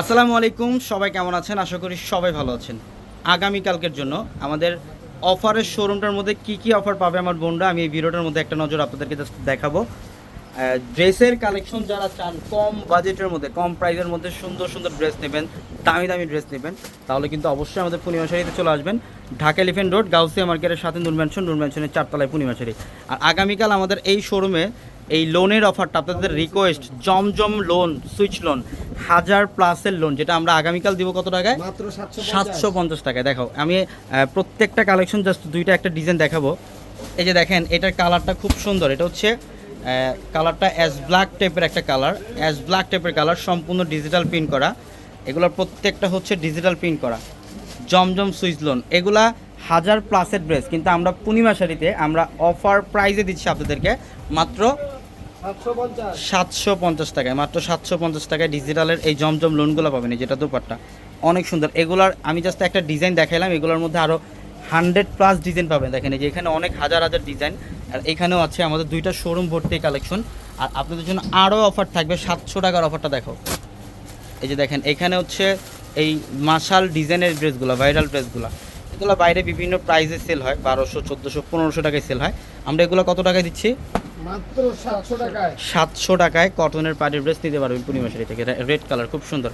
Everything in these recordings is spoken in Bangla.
আসসালামু আলাইকুম, সবাই কেমন আছেন? আশা করি সবাই ভালো আছেন। আগামীকালকের জন্য আমাদের অফারের শোরুমটার মধ্যে কি কি অফার পাবে আমার বোনরা? আমি এই ভিডিওটার মধ্যে একটা নজর আপনাদেরকে জাস্ট দেখাবো। ড্রেসের কালেকশন যারা চান, কম বাজেটের মধ্যে, কম প্রাইসের মধ্যে সুন্দর সুন্দর ড্রেস নেবেন, দামি দামি ড্রেস নেবেন, তাহলে কিন্তু অবশ্যই আমাদের পূর্ণিমা শাড়িতে চলে আসবেন। ঢাকা এলিফেন্ট রোড গাউসিয়া মার্কেটের সাথে নুন ম্যানশন নুন ম্যানশনের চারতলায় পূর্ণিমা শাড়ি। আর আগামীকাল আমাদের এই শোরুমে এই লোনের অফারটা আপনাদের request Zamzam loan switch loan হাজার প্লাসের লোন যেটা আমরা আগামীকাল দিব কত টাকায়? মাত্র সাতশো পঞ্চাশ। টাকায়। দেখো আমি প্রত্যেকটা কালেকশন জাস্ট দুইটা একটা ডিজাইন দেখাবো। এই যে দেখেন এটার কালারটা খুব সুন্দর। এটা হচ্ছে কালারটা অ্যাশ ব্ল্যাক টাইপের একটা কালার অ্যাশ ব্ল্যাক টাইপের কালার সম্পূর্ণ ডিজিটাল প্রিন্ট করা। এগুলোর প্রত্যেকটা হচ্ছে ডিজিটাল প্রিন্ট করা। জমজম সুইচ লোন এগুলা হাজার প্লাসের ড্রেস কিন্তু আমরা পূর্ণিমা শাড়িতে আমরা অফার প্রাইজে দিচ্ছি আপনাদেরকে মাত্র সাতশো পঞ্চাশ। টাকায়, মাত্র সাতশো পঞ্চাশ টাকায় ডিজিটালের এই জমজম লোনগুলো পাবেন যেটা দোপাট্টা। অনেক সুন্দর। এগুলার, আমি জাস্ট একটা ডিজাইন দেখাইলাম, এগুলোর মধ্যে আরও হান্ড্রেড প্লাস ডিজাইন পাবেন। দেখেন এই যে এখানে অনেক হাজার হাজার ডিজাইন, আর এখানেও আছে আমাদের দুইটা শোরুম ভর্তি কালেকশন আর আপনাদের জন্য আরও অফার থাকবে, সাতশো টাকার অফারটা দেখো। এই যে দেখেন, এখানে হচ্ছে এই মাশাল ডিজাইনের ড্রেসগুলো, ভাইরাল ড্রেসগুলো। এগুলো বাইরে বিভিন্ন প্রাইসে সেল হয়, বারোশো, চোদ্দোশো, পনেরোশো টাকায় সেল হয়। আমরা এগুলো কত টাকায় দিচ্ছি? মাত্র সাতশো টাকায়। টাকায় কটনের পার্টির ড্রেস নিতে পারবেন পূর্ণিমা শাড়ি থেকে। রেড কালার খুব সুন্দর।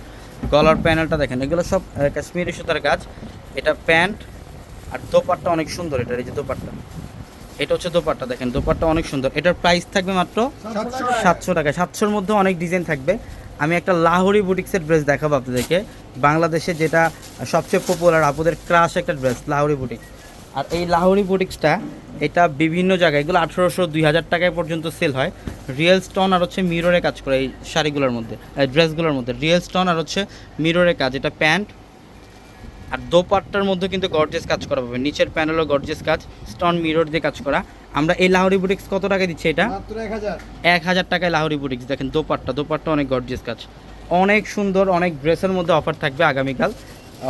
গলার প্যানেলটা দেখেন এগুলো সব কাশ্মীরি সুতার কাজ। এটা প্যান্ট আর দোপাট্টা অনেক সুন্দর এটার এই যে দোপাট্টা। এটা হচ্ছে দোপাট্টা দেখেন দোপাট্টা অনেক সুন্দর। এটার প্রাইস থাকবে মাত্র সাতশো সাতশো টাকা সাতশোর মধ্যে অনেক ডিজাইন থাকবে। আমি একটা লাহোরি বুটিক্সের ড্রেস দেখাবো আপনাদেরকে। বাংলাদেশে যেটা সবচেয়ে পপুলার আপুদের ক্রাশ একটা ড্রেস লাহোরি বুটিক্স আর এই লাহোরি বুটিক্সটা এটা বিভিন্ন জায়গায় এগুলো আঠেরোশো দুই হাজার টাকায় পর্যন্ত সেল হয়। রিয়েল স্টোন আর হচ্ছে মিররে কাজ করে এই শাড়িগুলোর মধ্যে এই ড্রেসগুলোর মধ্যে। রিয়েল স্টোন আর হচ্ছে মিররে কাজ এটা প্যান্ট। আর দোপাট্টার মধ্যে কিন্তু গর্জেস কাজ করা পাবে নিচের প্যানেলও গর্জেস কাজ স্টোন মিরর দিয়ে কাজ করা। আমরা এই লাহোরি বুটিক্স কত টাকা দিচ্ছি এটা? এক হাজার। টাকায় লাহোরি বুটিক্স দেখেন দোপাট্টা। দোপাট্টা অনেক গর্জিয়াস কাজ। অনেক সুন্দর অনেক ড্রেসের মধ্যে অফার থাকবে আগামীকাল।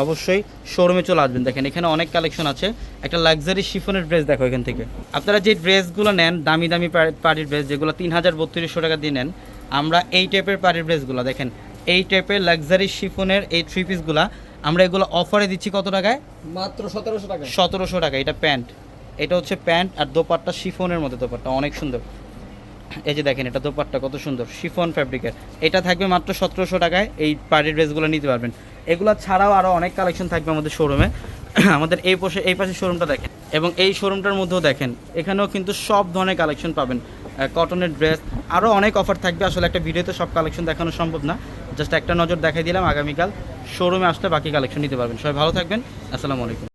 অবশ্যই শোরুমে চলে আসবেন। দেখেন এখানে অনেক কালেকশন আছে। একটা লাক্সারি শিফনের ড্রেস দেখো এখান থেকে। আপনারা যে ড্রেসগুলো নেন দামি দামি পার্টির ড্রেস যেগুলো তিন হাজার বত্রিশশো টাকা দিয়ে নেন আমরা এই টাইপের পার্টির ড্রেসগুলো দেখেন এই টাইপের লাক্সারি শিফনের এই থ্রি পিসগুলা আমরা এগুলো অফারে দিচ্ছি কত টাকায়? মাত্র সতেরোশো টাকা সতেরোশো টাকা এটা প্যান্ট এটা হচ্ছে প্যান্ট আর দোপাট্টা শিফনের মধ্যে দোপাট্টা। অনেক সুন্দর। এই যে দেখেন এটা দোপাট্টা কত সুন্দর। শিফন ফ্যাব্রিকের এটা থাকবে মাত্র সতেরোশো টাকায়। এই পার্টি ড্রেসগুলো নিতে পারবেন। এগুলো ছাড়াও আরও অনেক কালেকশন থাকবে আমাদের শোরুমে আমাদের এই পাশে এই পাশে শোরুমটা দেখেন। এবং এই শোরুমটার মধ্যেও দেখেন, এখানেও কিন্তু সব ধরনের কালেকশন পাবেন। কটনের ড্রেস আরও অনেক অফার থাকবে। আসলে একটা ভিডিওতে সব কালেকশন দেখানো সম্ভব না। জাস্ট একটা নজর দেখাই দিলাম, আগামীকাল শোরুমে আসলে বাকি কালেকশন নিতে পারবেন। সবাই ভালো থাকবেন। আসসালামু আলাইকুম।